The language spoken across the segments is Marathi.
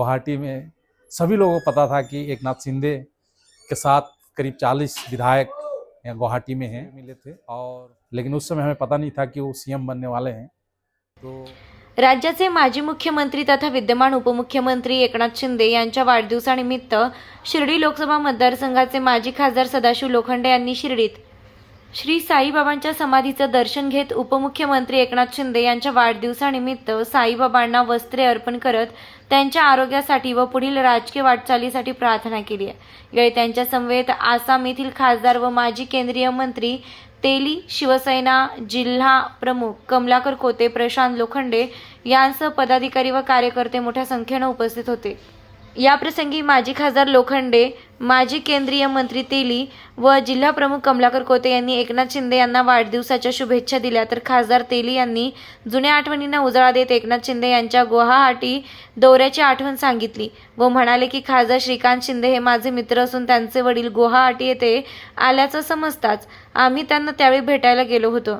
गुवाहाटी में सभी लोगों को पता था कि एक नाथ शिंदे के साथ करीब 40 विधायक यहाँ गुवाहाटी में हैं। मिले थे और लेकिन उस समय हमें पता नहीं था कि वो सीएम बनने वाले हैं। तो राज्याचे माजी मुख्यमंत्री तथा विद्यमान उपमुख्यमंत्री एकनाथ शिंदे यांच्या वाढदिवसानिमित्त शिर्डी लोकसभा मतदारसंघाचे माजी खासदार सदाशिव लोखंडे यांनी शिर्डीत श्री साईबाबांच्या समाधीचं दर्शन घेत उपमुख्यमंत्री एकनाथ शिंदे यांच्या वाढदिवसानिमित्त साईबाबांना वस्त्रे अर्पण करत त्यांच्या आरोग्यासाठी व पुढील राजकीय वाटचालीसाठी प्रार्थना केली आहे. यावेळी त्यांच्या समवेत आसाम येथील खासदार व माजी केंद्रीय मंत्री तेली शिवसेना जिल्हा प्रमुख कमलाकर कोते प्रशांत लोखंडे यांसह पदाधिकारी व कार्यकर्ते मोठ्या संख्येनं उपस्थित होते. याप्रसंगी माजी खासदार लोखंडे माजी केंद्रीय मंत्री तेली व जिल्हा प्रमुख कमलाकर कोते यांनी एकनाथ शिंदे यांना वाढदिवसाच्या शुभेच्छा दिल्या. तर खासदार तेली यांनी जुन्या आठवणींना उजाळा देत एकनाथ शिंदे यांच्या गुवाहाटी दौऱ्याची आठवण सांगितली व म्हणाले की खासदार श्रीकांत शिंदे हे माझे मित्र असून त्यांचे वडील गुवाहाटी येथे आल्याचं समजताच आम्ही त्यांना त्यावेळी भेटायला गेलो होतो.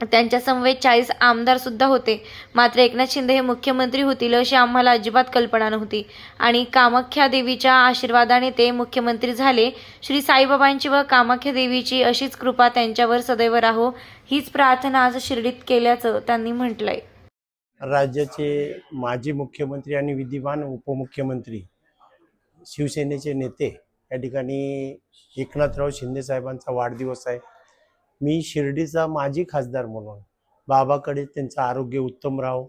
त्यांच्या समवेत चाळीस आमदार सुद्धा होते. मात्र एकनाथ शिंदे हे मुख्यमंत्री होतील अशी आम्हाला अजिबात कल्पना नव्हती. आणि कामाख्या देवीच्या आशीर्वादाने ते मुख्यमंत्री झाले. श्री साईबाबांची व कामाख्या देवीची अशीच कृपा त्यांच्यावर सदैव राहो हीच प्रार्थना आज शिर्डीत केल्याचं त्यांनी म्हटलंय. राज्याचे माजी मुख्यमंत्री आणि विद्यमान उपमुख्यमंत्री शिवसेनेचे नेते या ठिकाणी एकनाथराव शिंदे साहेबांचा वाढदिवस आहे. मी शिर्डीचा माजी खासदार म्हणून. बाबाकडे त्यांचं आरोग्य उत्तम राहो.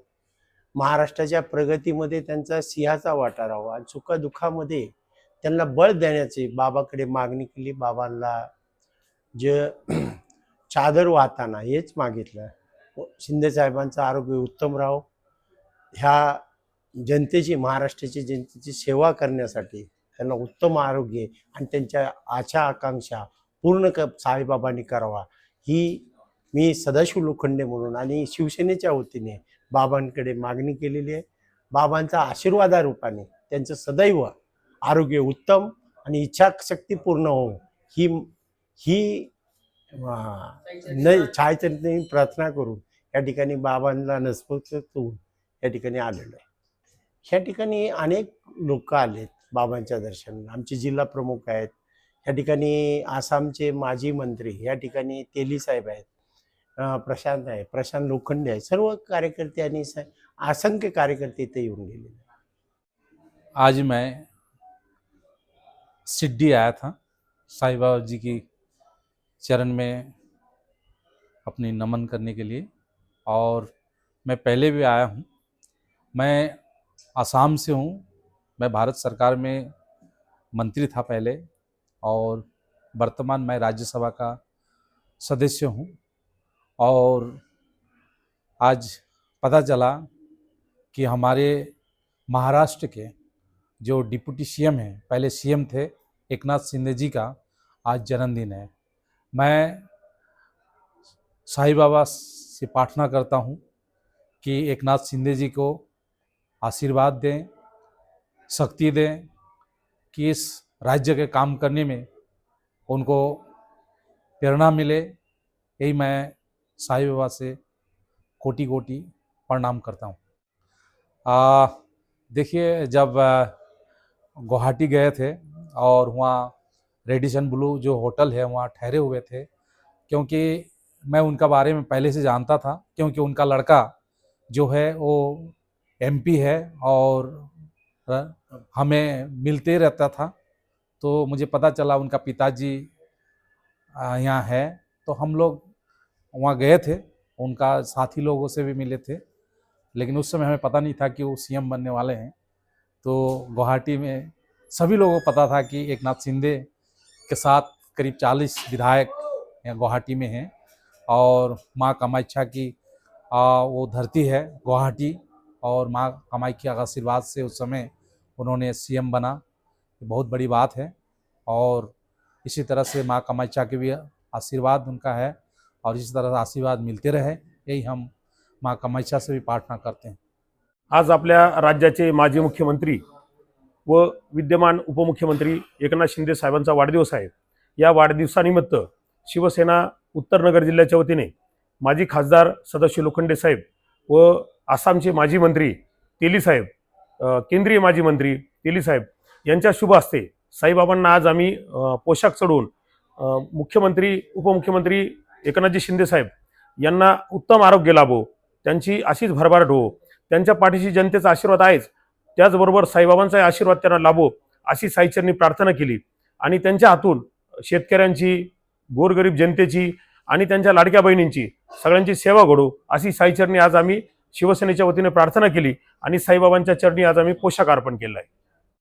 महाराष्ट्राच्या प्रगतीमध्ये त्यांचा सिंहाचा वाटा राहो आणि सुखदुःखामध्ये त्यांना बळ देण्याची बाबाकडे मागणी केली. बाबांना जे चादर वाहताना हेच मागितलं. शिंदे साहेबांचं आरोग्य उत्तम राहो. ह्या जनतेची महाराष्ट्राची जनतेची सेवा करण्यासाठी त्यांना उत्तम आरोग्य आणि त्यांच्या आशा आकांक्षा पूर्ण क साईबाबांनी करावा. ही मी सदाशिव लोखंडे म्हणून आणि शिवसेनेच्या वतीने बाबांकडे मागणी केलेली आहे. बाबांचा आशीर्वादारूपाने त्यांचं सदैव आरोग्य उत्तम आणि इच्छाशक्ती पूर्ण हो ही ही न छायाचित्रांनी प्रार्थना करून या ठिकाणी बाबांना नसपत होऊन या ठिकाणी आलेलो आहे. ह्या ठिकाणी अनेक लोक आलेत बाबांच्या दर्शनाला. आमचे जिल्हा प्रमुख आहेत. या ठिकाणी आसामचे माजी मंत्री या ठिकाणी तेली साहेब अं, प्रशांत आहे प्रशांत लोखंडे आहे सर्व कार्यकर्ते स- असंख्य कार्यकर्ते येऊन गेलेले आहेत. आज मैं सिड्डी आया था साई बाबा जी की चरण में अपनी नमन करने के लिए और मैं पहले भी आया हूँ मैं आसाम से हूँ मैं भारत सरकार में मंत्री था पहले और वर्तमान मैं राज्यसभा का सदस्य हूँ और आज पता चला कि हमारे महाराष्ट्र के जो डिप्टी सीएम हैं, पहले सीएम थे, एकनाथ शिंदे जी का आज जन्मदिन है। मैं साईं बाबा से प्रार्थना करता हूँ कि एकनाथ शिंदे जी को आशीर्वाद दें, शक्ति दें कि इस राज्य के काम करने में उनको प्रेरणा मिले, यही मैं साईं बाबा से कोटि कोटि प्रणाम करता हूँ। देखिए, जब गुवाहाटी गए थे और वहाँ रेडिसन ब्लू जो होटल है, वहाँ ठहरे हुए थे, क्योंकि मैं उनका बारे में पहले से जानता था, क्योंकि उनका लड़का जो है, वो एमपी है और हमें मिलते रहता था। तो मुझे पता चला उनका पिताजी यहाँ है। तो हम लोग वहाँ गए थे। उनका साथी लोगों से भी मिले थे। लेकिन उस समय हमें पता नहीं था कि वो सीएम बनने वाले हैं। तो गुवाहाटी में सभी लोगों को पता था कि एक नाथ शिंदे के साथ करीब 40 विधायक यहाँ गुवाहाटी में हैं। और माँ कामाख्या की आ, वो धरती है गुवाहाटी। और माँ कामाख्या का आशीर्वाद से उस समय उन्होंने सीएम बना। बहुत बड़ी बात है और इसी तरह से माँ कामाख्या के भी आशीर्वाद उनका है और इसी तरह से आशीर्वाद मिलते रहे यही हम माँ कामाख्या से भी प्रार्थना करते हैं। आज आपल्या राज्याचे माजी मुख्यमंत्री व विद्यमान उपमुख्यमंत्री एकनाथ शिंदे साहेबांचा वाढदिवस आहे. या वाढदिवसानिमित्त शिवसेना उत्तरनगर जिल्ह्याच्या वतीने माजी खासदार सदाशिव लोखंडे साहेब व आसामचे माजी मंत्री तेली साहेब केंद्रीय माजी मंत्री तेली साहेब यांच्या शुभ हस्ते साईबाबांना आज आम्ही पोशाख चढवून मुख्यमंत्री उपमुख्यमंत्री एकनाथजी शिंदेसाहेब यांना उत्तम आरोग्य लाभो त्यांची अशीच भरभराट हो त्यांच्या पाठीशी जनतेचा आशीर्वाद आहेच त्याचबरोबर साईबाबांचा आशीर्वाद त्यांना लाभो अशी साईचरणी प्रार्थना केली. आणि त्यांच्या हातून शेतकऱ्यांची गोरगरीब जनतेची आणि त्यांच्या लाडक्या बहिणींची सगळ्यांची सेवा घडो अशी साईचरणी आज आम्ही शिवसेनेच्या वतीने प्रार्थना केली आणि साईबाबांच्या चरणी आज आम्ही पोशाख अर्पण केला आहे.